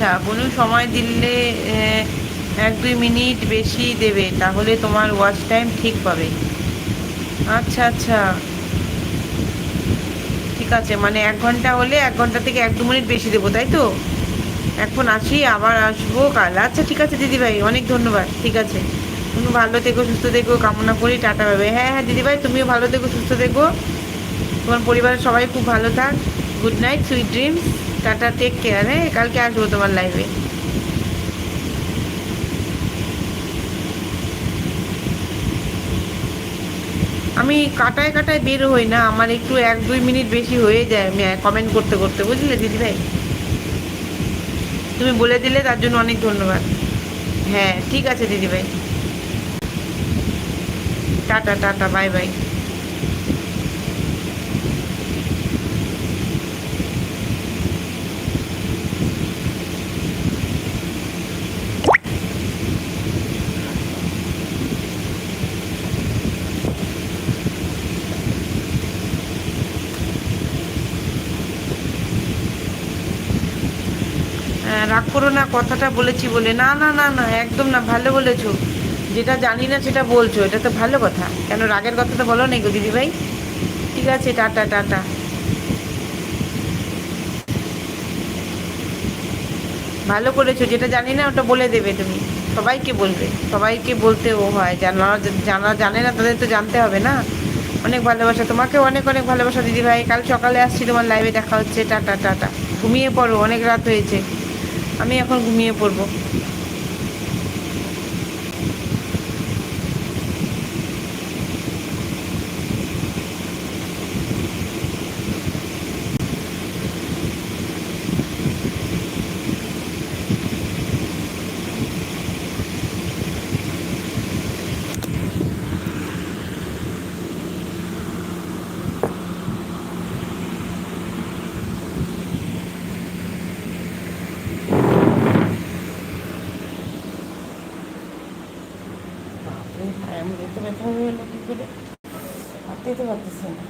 আচ্ছা কোনো সময় দিলে এক দুই মিনিট বেশি দেবে, তাহলে তোমার ওয়াচ টাইম ঠিক পাবে। আচ্ছা আচ্ছা। ঠিক আছে মানে এক ঘণ্টা হলে এক ঘণ্টা থেকে এক দু মিনিট বেশি দেবো, তাই তো? এখন আসি, আবার আসব কাল। আচ্ছা ঠিক আছে, দিদিভাই, অনেক ধন্যবাদ, ঠিক আছে। তুমি ভালো থেকো, সুস্থ থেকো, কামনা করি, টাটা পাবে হ্যাঁ হ্যাঁ দিদিভাই, তুমিও ভালো থেকো, সুস্থ থেকো। তোমার পরিবারের সবাই খুব ভালো থাক। Good night, sweet dreams. Tata take care হ্যাঁ কালকে আসব তোমার লাইভে আমি কাটায় কাটায় বের হই না, আমার একটু এক দুই মিনিট বেশি হয়ে যায়, আমি কমেন্ট করতে করতে, বুঝলে দিদিভাই তুমি বলে দিলে তার জন্য অনেক ধন্যবাদ। হ্যাঁ ঠিক আছে দিদিভাই টাটা টাটা বাই বাই রাগ করো না, কথাটা বলেছি বলে। না না না না, একদম না, ভালো বলেছ। যেটা জানি না, সেটা বলছো। এটা তো ভালো কথা। কেন রাগের কথা তো বলো নাই গো দিদিভাই? ঠিক আছে, টাটা টাটা। ভালো করেছ, যেটা জানি না, ওটা বলে দেবে তুমি। সবাইকে বলবে। সবাইকে বলতে ও হয়। জানা জানা, জানে না, তাদের তো জানতে হবে না। অনেক ভালোবাসা। তোমাকে অনেক অনেক ভালোবাসা, দিদিভাই। কাল সকালে আসছি তোমার লাইভে দেখা হচ্ছে। Tata tata. ঘুমিয়ে পড়ো, অনেক রাত হয়েছে। আমি এখন ঘুমিয়ে পড়ব। আমি যেতে ব্যথা হয়ে গেলো কি করে হাঁটতেই তো পারতেছে না